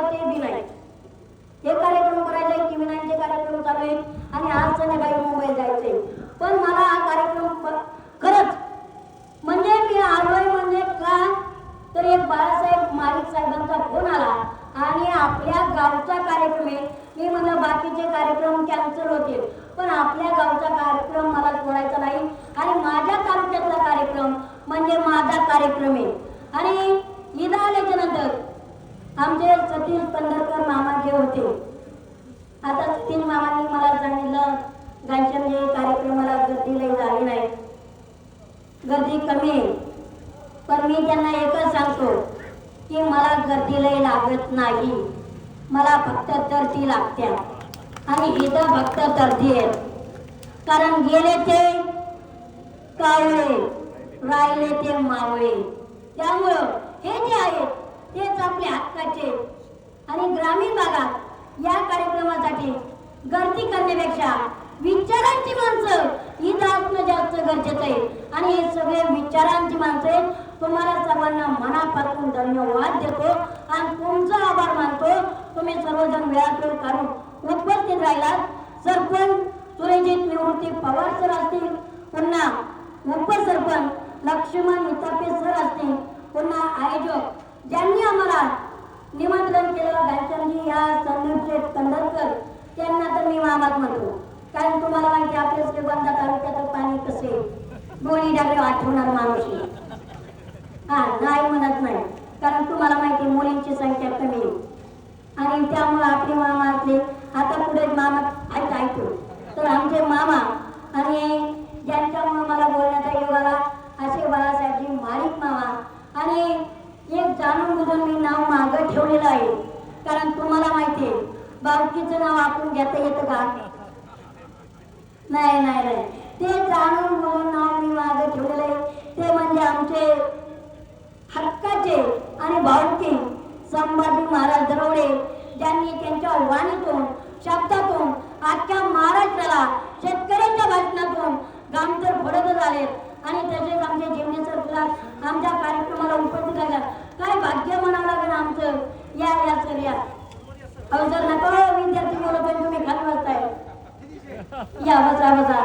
करावं ते बी नाही. हे कार्यक्रम करायचे की विनायचे कार्यक्रम चालू आहेत. आणि आज संध्याकाळी मुंबईला जायचंय पण मला हा कार्यक्रम खरंच म्हणजे मी आलोय म्हणजे का? तर एक बाळासाहेब मालिक साहेबांचा फोन आला. आणि आपल्या गावचा कार्यक्रम आहे मी म्हणलं बाकीचे कार्यक्रम कॅन्सल होतील. पण आपल्या गावचा कार्यक्रम मला सोडायचा नाही आणि माझ्या तालुक्यातला कार्यक्रम म्हणजे माझा कार्यक्रम आहे आणि इथं आल्याच्यानंतर आमचे सतीश पंढरकर मामा जे होते आता सतीश मामांनी मला सांगितलं घनश्यामजी कार्यक्रमाला गर्दी लई झाली नाही गर्दी कमी. आहे पण मी त्यांना एकच सांगतो की मला गर्दी लई लागत नाही. मला फक्त तरती लागत्या. आणि इथं फक्त तरती आहेत. कारण गेले ते कावळे राहिले ते मावळे. त्यामुळं हे जे आहेत तेच आपले हक्काचे. आणि ग्रामीण भागात या कार्यक्रमासाठी गर्दी करण्यापेक्षा विचारांची माणसं. इथं असणं जास्त गरजेचं आहे. आणि हे सगळे विचारांची माणसं आहेत. तुम्हाला सर्वांना मनापासून धन्यवाद देतो. आणि तुमचा आभार मानतो. तुम्ही सर्वजण वेळात वेळ काढून उपस्थित राहिलात. सरपंच सुरजित निवृत्ती पवार सर असतील. पुन्हा उपसरपंच लक्ष्मण मितापे सर असतील. पुन्हा आयोजक ज्यांनी आम्हाला निमंत्रण केलं घनश्यामजी या संदीप कंदरकर त्यांना तर मी मामात म्हणतो. माहिती आहे, आपल्या श्रीगोंदा पाणी कसे दोन्ही डागे आठवणार माणूस हा नाही म्हणत नाही. कारण तुम्हाला माहिती मुलींची संख्या कमी आणि त्यामुळे आपले मामा असले आता पुढे मामा आहेत ऐकतो तर आमचे मामा आणि ज्यांच्यामुळे मला बोलण्याचा योग आला असे बाळासाहेबजी माळीक मामा. आणि एक जाणून बुजून मी नाव मागं ठेवलेलं आहे. कारण तुम्हाला माहिती आहे बावकीचं नाव आपण घेता येतं का? नाही नाही नाही. ते जाणून बुजून नाव मी मागे ठेवलेलं आहे. ते म्हणजे आमचे हक्काचे आणि भावकी संभाजी महाराज दरोडे ज्यांनी त्यांच्या वाणीतून शब्दातून आजच्या महाराष्ट्राला शेतकऱ्यांच्या भाषणातून गामतर फडत झाले आणि तसेच आमचे जिमने तुला आमच्या कार्यक्रमाला उपस्थित झाल्या काय भाग्य म्हणावं लागेल आमचं? या या सर या. अवसर नको नका हो, विद्यार्थी बोलत आहे, तुम्ही खाली बसताय या बसा बसा.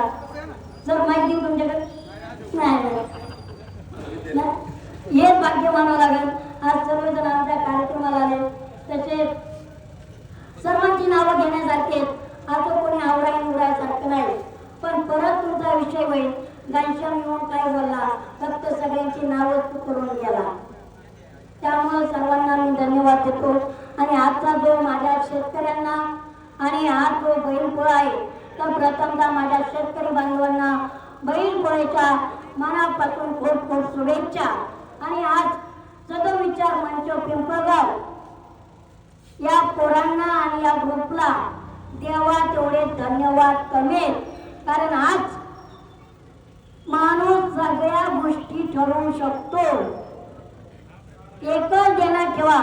जर माहिती देऊ तुमच्याकडे. नाही हेच भाग्य मानावं लागेल. आज सर्वजण आमच्या कार्यक्रमाला आले. तसे सर्वांची नावं घेण्यासारखे आहेत. कोणी आवडाय निवडायसारखं नाही. पण परत तुमचा विषय होईल. घनश्याम येऊन काय बोलला? फक्त सगळ्यांची नावं करून गेला त्यामुळे सर्वांना मी धन्यवाद देतो. आणि आजचा जो माझ्या शेतकऱ्यांना आणि हा जो बैलपोळा आहे तर प्रथमतः माझ्या शेतकरी बांधवांना बैल पोळ्याच्या मनापासून खूप खूप शुभेच्छा. आणि आज सदविचार मंच पिंपळगाव. या पोरांना आणि या ग्रुपला देवा तेवढे धन्यवाद कमी कारण आज माणूस सगळ्या गोष्टी ठरवू शकतो. एकच देण्यात ठेवा.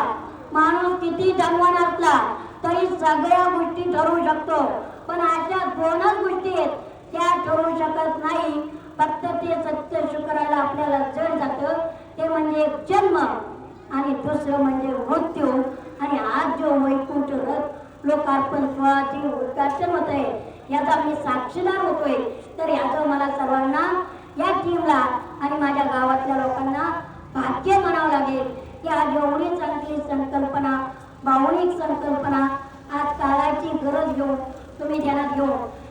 माणूस किती जन्मान असला तरी सगळ्या गोष्टी ठरवू शकतो. पण अशा दोनच गोष्टी आहेत त्या ठरवू शकत नाही. फक्त ते सत्य शुक्राला आपल्याला जड जातं ते म्हणजे एक जन्म आणि दुसरं म्हणजे मृत्यू. आणि आज जो वैकुंठ रथ लोकार्पण सोहळाचे उद्घाटन होत आहे याचा मी साक्षीदार होतोय. तर याचं मला सर्वांना या टीमला आणि माझ्या गावातल्या लोकांना भाग्य म्हणावं लागेल. की आज एवढी चांगली संकल्पना भावनिक संकल्पना आज काळाची गरज घेऊन तुम्ही ध्यानात घेऊन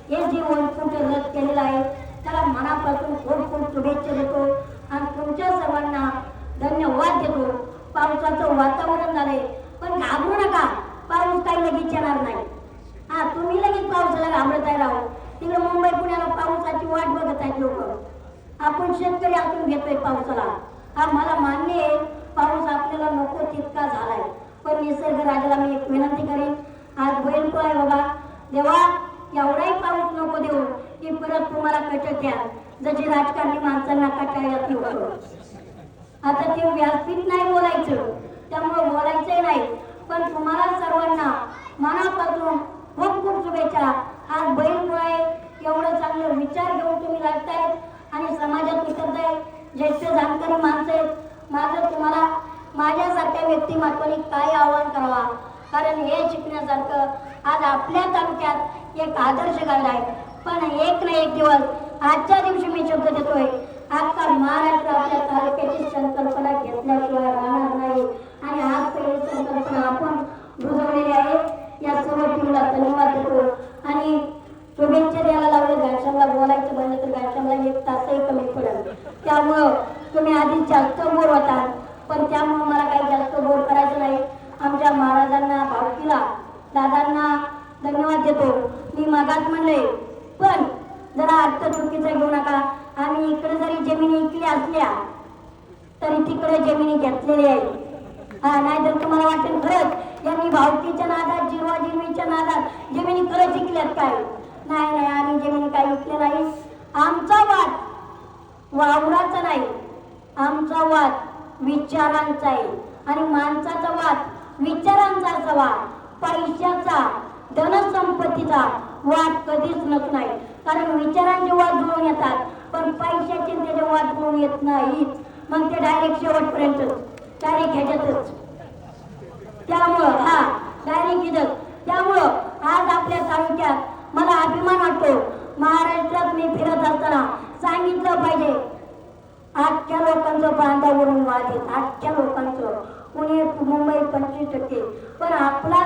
हे जे तुमचं रद्द केलेलं आहे त्याला मनापासून खूप खूप शुभेच्छा देतो आणि तुमच्या सर्वांना धन्यवाद देतो. पावसाचं वातावरण झालंय पण घाबरू नका पाऊस काही लगेच येणार नाही. हा तुम्ही लगेच पावसाला घाबरत आहे राहू. तिकडे मुंबई पुण्याला पावसाची वाट बघत आहेत लोक. आपण शेतकरी आतून घेतोय पावसाला. हा मला मान्य आहे पाऊस आपल्याला नको तितका झालाय. पण निसर्ग राजाला मी एक विनंती करेन. आज बैल आहे बघा. देवा एवढाही पाऊस नको देऊ की परत तुम्हाला कटक द्या. जशी राजकारणी माणसांना कटायला येऊ आता ते व्यासपीठ नाही बोलायचं. त्यामुळे बोलायचंही नाही. पण तुम्हाला सर्वांना मनापासून खूप खूप शुभेच्छा. आज बहीणमुळे एवढं चांगलं विचार घेऊन तुम्ही लागताय आणि समाजात उतरताय. ज्येष्ठ जाणकारी माणसं आहेत. माझं तुम्हाला माझ्यासारख्या व्यक्तिमत्वाने काय आव्हान करावा? कारण हे शिकण्यासारखं आज आपल्या एक आदर्श घडला आहे. पण एक ना एक दिवस आजच्या दिवशी मी शब्द देतोय. आजकाल महाराष्ट्र आपल्या तालुक्याची संकल्पना घेतल्याशिवाय राहणार नाही. आणि आज पहिली संकल्पना आपण रुजवलेली आहे. या सर्व टीमला धन्यवाद देतो. आणि शुभेच्छा द्यायला लावले. घनश्यामला बोलायचं म्हणजे तर घनश्यामला एक तासही कमी पडेल त्यामुळं तुम्ही आधी जास्त बोर होता. पण त्यामुळं मला काही जास्त बोर करायचं नाही. आमच्या महाराजांना भावकीला दादांना धन्यवाद देतो. मी मागात म्हणले पण जरा अर्थ चुकीचा घेऊ नका. आम्ही इकडे जरी जमिनी इकल्या असल्या तरी तिकडे जमिनी घेतलेली आहे. हा नाहीतर तुम्हाला वाटेल खरंच यांनी भावकीच्या नादात जिरवा जिरवीच्या नादात जमिनी खरंच जिंकल्यात काय? नाही नाही आम्ही जमिनी काही इकले नाही. आमचा वाद वावराचा नाही. आमचा वाद विचारांचा आहे. आणि माणसाचा वाद विचारांचा वाद पैशाचा धनसंपत्तीचा वाद कधीच नस नाही. कारण विचारांचे वाद जुळून येतात पण पैशाचे त्याचे वाद जुळून येत नाहीत. मग ते डायरेक्ट शेवटपर्यंत डायरेक्ट ह्याच्यातच. त्यामुळं हा डायरेक्ट इथं. त्यामुळं आज आपल्या तालुक्यात मला अभिमान वाटतो महाराष्ट्रात मी फिरत असताना सांगितलं पाहिजे आजच्या लोकांचं बांधावरून वाद येत आजच्या लोकांचं. पुणे मुंबई पंचवीस टक्के पण आपला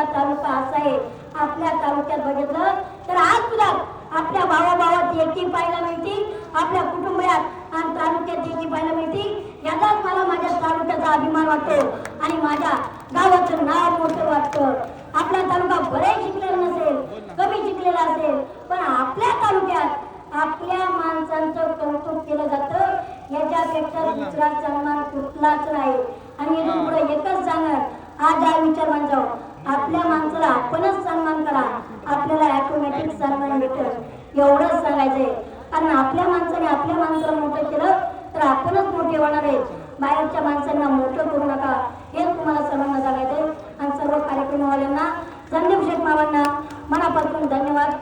आपला तालुका असा आहे आपल्या तालुक्यात बघितलं तर आज सुद्धा आपल्या भावाभावात एकी पाहायला मिळते आपल्या कुटुंबात आणि तालुक्यात एकी पाहायला मिळते याचाच मला माझ्या तालुक्याचा अभिमान वाटतो आणि माझ्या गावाचं नाव मोठं वाटतं. आपला तालुका बरे शिकलेला नसेल कमी शिकलेला असेल पण आपल्या तालुक्यात आपल्या माणसांचं कौतुक केलं जातं. याच्यापेक्षा दुसरा सन्मान कुठलाच नाही. आणि पुढे एकच सांगत आज हा विचार माणसावर आपल्या माणसाला आपणच सन्मान करा. आपल्याला ऑटोमॅटिक सन्मान भेटेल एवढंच सांगायचंय. कारण आपल्या माणसाने आपल्या माणसाला मोठं केलं तर आपणच मोठे होणार आहे. बाहेरच्या माणसांना मोठं करू नका. हे तुम्हाला सर्वांना सांगायचंय. आणि सर्व कार्यक्रमवाल्यांना संदीप शेठ मावांना मनापासून धन्यवाद.